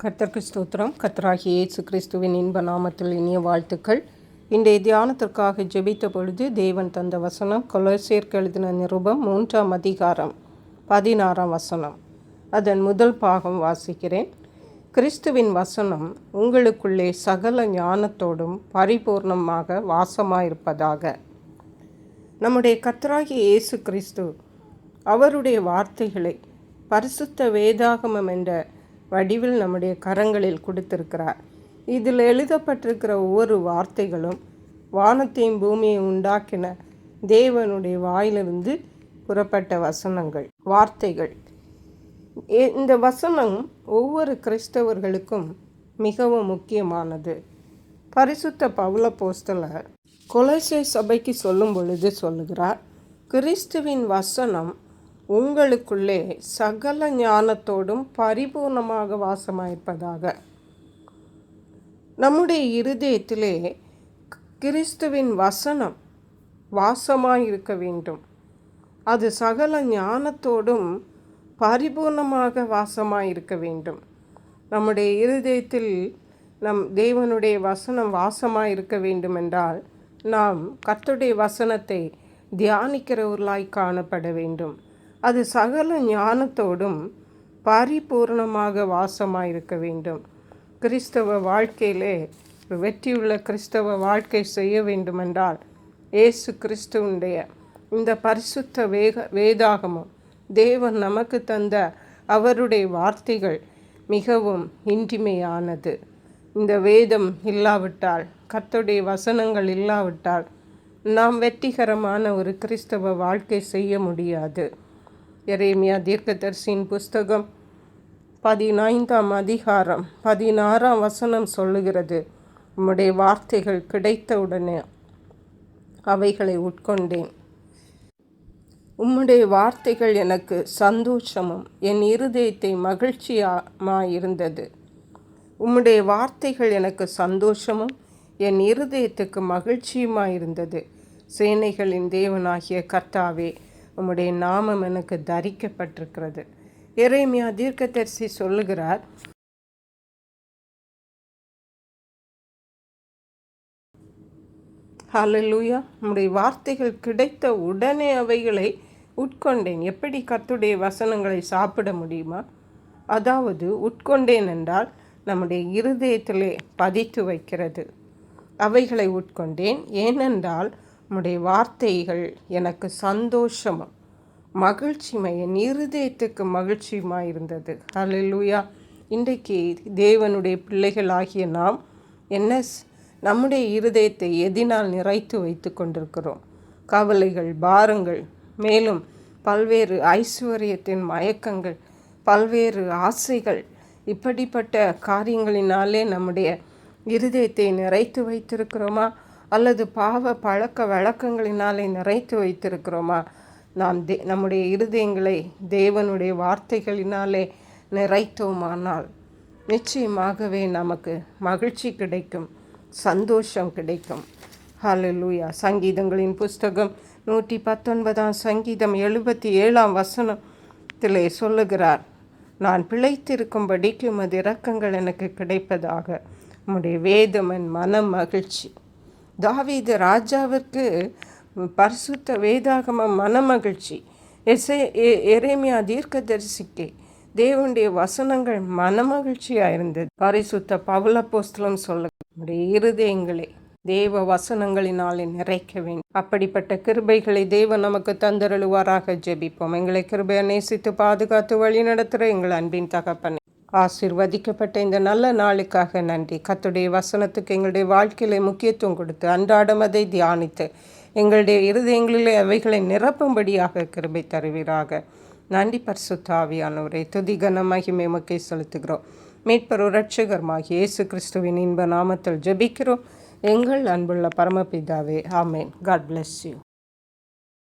கர்த்தர்க்கு ஸ்தோத்திரம். கர்த்தராகிய இயேசு கிறிஸ்துவின் இன்ப நாமத்தில் இனிய வாழ்த்துக்கள். இன்றைய தியானத்திற்காக ஜெபித்த பொழுது தேவன் தந்த வசனம் கொலோசியர்க்கு எழுதின நிருபம் மூன்றாம் அதிகாரம் பதினாறாம் வசனம். அதன் முதல் பாகம் வாசிக்கிறேன். கிறிஸ்துவின் வசனம் உங்களுக்குள்ளே சகல ஞானத்தோடும் பரிபூர்ணமாக வாசமாயிருப்பதாக. நம்முடைய கர்த்தராகிய இயேசு கிறிஸ்து அவருடைய வார்த்தைகளை பரிசுத்த வேதாகமம் என்ற வடிவில் நம்முடைய கரங்களில் கொடுத்திருக்கிறார். இதில் எழுதப்பட்டிருக்கிற ஒவ்வொரு வார்த்தைகளும் வானத்தையும் பூமியை உண்டாக்கின தேவனுடைய வாயிலிருந்து புறப்பட்ட வசனங்கள் வார்த்தைகள். இந்த வசனம் ஒவ்வொரு கிறிஸ்தவர்களுக்கும் மிகவும் முக்கியமானது. பரிசுத்த பவுல போஸ்தலர் கொலசே சபைக்கு சொல்லும் பொழுது சொல்லுகிறார் கிறிஸ்துவின் வசனம் உங்களுக்குள்ளே சகல ஞானத்தோடும் பரிபூர்ணமாக வாசமாயிருப்பதாக. நம்முடைய இருதயத்திலே கிறிஸ்துவின் வசனம் வாசமாயிருக்க வேண்டும். அது சகல ஞானத்தோடும் பரிபூர்ணமாக வாசமாயிருக்க வேண்டும். நம்முடைய இருதயத்தில் நம் தேவனுடைய வசனம் வாசமாயிருக்க வேண்டும் என்றால் நாம் கத்துடைய வசனத்தை தியானிக்கிறவர்களாய் காணப்பட வேண்டும். அது சகல ஞானத்தோடும் பரிபூர்ணமாக வாசமாயிருக்க வேண்டும். கிறிஸ்தவ வாழ்க்கையிலே வெற்றியுள்ள கிறிஸ்தவ வாழ்க்கை செய்ய வேண்டுமென்றால் இயேசு கிறிஸ்துவனுடைய இந்த பரிசுத்த வேக வேதாகமும் தேவன் நமக்கு தந்த அவருடைய வார்த்தைகள் மிகவும் இன்றிமையானது. இந்த வேதம் இல்லாவிட்டால் கர்த்தருடைய வசனங்கள் இல்லாவிட்டால் நாம் வெற்றிகரமான ஒரு கிறிஸ்தவ வாழ்க்கை செய்ய முடியாது. எரேமியா தீர்க்கதரிசியின் புஸ்தகம் பதினைந்தாம் அதிகாரம் பதினாறாம் வசனம் சொல்லுகிறது உம்முடைய வார்த்தைகள் கிடைத்தவுடனே அவைகளை உட்கொண்டேன். உம்முடைய வார்த்தைகள் எனக்கு சந்தோஷமும் என் இருதயத்தை மகிழ்ச்சியாயிருந்தது உம்முடைய வார்த்தைகள் எனக்கு சந்தோஷமும் என் இருதயத்துக்கு மகிழ்ச்சியுமாயிருந்தது. சேனைகளின் தேவனாகிய கர்த்தாவே உம்முடைய நாமம் எனக்கு தரிக்கப்பட்டிருக்கிறது. இறைமையா தீர்க்கதரிசி சொல்லுகிறார் ஹலலூயா உம்முடைய வார்த்தைகள் கிடைத்த உடனே அவைகளை உட்கொண்டேன். எப்படி கத்துடைய வசனங்களை சாப்பிட முடியுமா? அதாவது உட்கொண்டேன் என்றால் நம்முடைய இருதயத்திலே பதித்து வைக்கிறது. அவைகளை உட்கொண்டேன். ஏனென்றால் உம்முடைய வார்த்தைகள் எனக்கு சந்தோஷமும் மகிழ்ச்சிமை என் இருதயத்துக்கு மகிழ்ச்சியுமாய் இருந்தது. ஹalleluya. இன்றைக்கு தேவனுடைய பிள்ளைகளாகிய நாம் என்ன நம்முடைய இருதயத்தை எதினால் நிறைத்து வைத்து கொண்டிருக்கிறோம். கவலைகள் பாரங்கள் மேலும் பல்வேறு ஐஸ்வர்யத்தின் மயக்கங்கள் பல்வேறு ஆசைகள் இப்படிப்பட்ட காரியங்களினாலே நம்முடைய இருதயத்தை நிறைத்து வைத்திருக்கிறோமா? அல்லது பாவ பழக்க வழக்கங்களினாலே நிறைத்து வைத்திருக்கிறோமா? நாம் தே நம்முடைய இருதயங்களை தேவனுடைய வார்த்தைகளினாலே நிறைத்தோமானால் நிச்சயமாகவே நமக்கு மகிழ்ச்சி கிடைக்கும் சந்தோஷம் கிடைக்கும். ஹலலூயா சங்கீதங்களின் புஸ்தகம் நூற்றி பத்தொன்பதாம் சங்கீதம் எழுபத்தி ஏழாம் வசனத்திலே சொல்லுகிறார் நான் பிழைத்திருக்கும்படிக்கு உமது இரக்கங்கள் எனக்கு கிடைப்பதாக. உம்முடைய வேதம் என் மனம் மகிழ்ச்சி. தாவீது ராஜாவிற்கு பரிசுத்த வேதாகம மனமகிழ்ச்சி. எசை எ- எரேமியா தீர்க்கதரிசிக்கு தேவனுடைய வசனங்கள் மனமகிழ்ச்சியாக இருந்தது பரிசுத்த பவுலப்போஸ்தலம் சொல்ல நம்முடைய இருதயங்களை தேவ வசனங்களினாலே நிறைக்க வேண்டும். அப்படிப்பட்ட கிருபைகளை தேவன் நமக்கு தந்தருளுவாராக. ஜெபிப்போம். எங்களை கிருபையை நேசித்து பாதுகாத்து வழி நடத்துகிற எங்கள் அன்பின் தகப்பன். ஆசிர்வதிக்கப்பட்ட இந்த நல்ல நாளுக்காக நன்றி. கத்துடைய வசனத்துக்கு எங்களுடைய வாழ்க்கையில முக்கியத்துவம் கொடுத்து அன்றாடம் அதை தியானித்து எங்களுடைய இருதயங்களிலே அவைகளை நிரப்பும்படியாக கிருபை தருவீராக. நன்றி பரிசுத்தாவியானவரை துதி மகிமை மக்கை செலுத்துகிறோம். மீட்பர் இரட்சகர்மாகிய இயேசு கிறிஸ்துவின் இன்ப நாமத்தில் ஜெபிக்கிறோம். எங்கள் அன்புள்ள பரமபிதாவே ஆமேன். God bless you